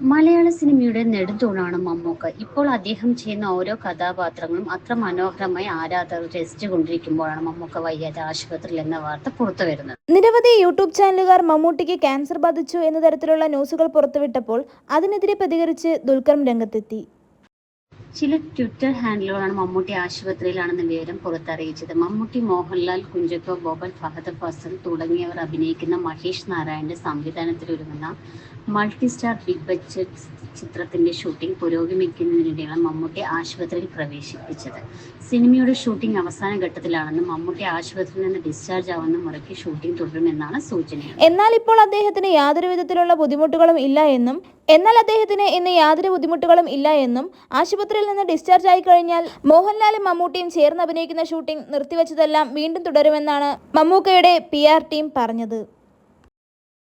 മലയാള സിനിമയുടെ നെടുതൂണാണ് മമ്മൂക്ക. ഇപ്പോൾ അദ്ദേഹം ചെയ്യുന്ന ഓരോ കഥാപാത്രങ്ങളും അത്ര മനോഹരമായി ആരാധകർ രസിച്ചുകൊണ്ടിരിക്കുമ്പോഴാണ് മമ്മൂക്ക വയ്യാതെ ആശുപത്രിയിൽ എന്ന വാർത്ത പുറത്തു വരുന്നത്. നിരവധി യൂട്യൂബ് ചാനലുകാർ മമ്മൂട്ടിക്ക് ക്യാൻസർ ബാധിച്ചു എന്ന തരത്തിലുള്ള ന്യൂസുകൾ പുറത്തുവിട്ടപ്പോൾ അതിനെതിരെ പ്രതികരിച്ച് ദുൽഖറും രംഗത്തെത്തി. ചില ട്വിറ്റർ ഹാൻഡിലുകളാണ് മമ്മൂട്ടി ആശുപത്രിയിലാണെന്ന വിവരം പുറത്തറിയിച്ചത്. മമ്മൂട്ടി മോഹൻലാൽ കുഞ്ചക്കോ ബോബൻ ഫഹദ് ഫസൽ തുടങ്ങിയവർ അഭിനയിക്കുന്ന മഹേഷ് നാരായണന്റെ സംവിധാനത്തിലൊരുങ്ങുന്ന മൾട്ടി സ്റ്റാർ ബിഗ് ബഡ്ജറ്റ് ചിത്രത്തിന്റെ ഷൂട്ടിംഗ് പുരോഗമിക്കുന്നതിനിടെയാണ് മമ്മൂട്ടി ആശുപത്രിയിൽ പ്രവേശിപ്പിച്ചത്. സിനിമയുടെ ഷൂട്ടിംഗ് അവസാന ഘട്ടത്തിലാണെന്നും മമ്മൂട്ടി ആശുപത്രിയിൽ നിന്ന് ഡിസ്ചാർജ് ആവുന്ന മുറയ്ക്ക് ഷൂട്ടിംഗ് തുടരുമെന്നാണ് സൂചന എന്നാൽ ഇപ്പോൾ അദ്ദേഹത്തിന് യാതൊരു വിധത്തിലുള്ള ബുദ്ധിമുട്ടുകളും ഇല്ല എന്നും എന്നാൽ അദ്ദേഹത്തിന് ഇന്ന് യാതൊരു ബുദ്ധിമുട്ടുകളും ഇല്ല എന്നും ആശുപത്രിയിൽ നിന്ന് ഡിസ്ചാർജ് ആയി കഴിഞ്ഞാൽ മോഹൻലാലും മമ്മൂട്ടിയും ചേർന്ന് അഭിനയിക്കുന്ന ഷൂട്ടിംഗ് നിർത്തിവച്ചതെല്ലാം വീണ്ടും തുടരുമെന്നാണ് മമ്മൂക്കയുടെ പി ടീം പറഞ്ഞത്.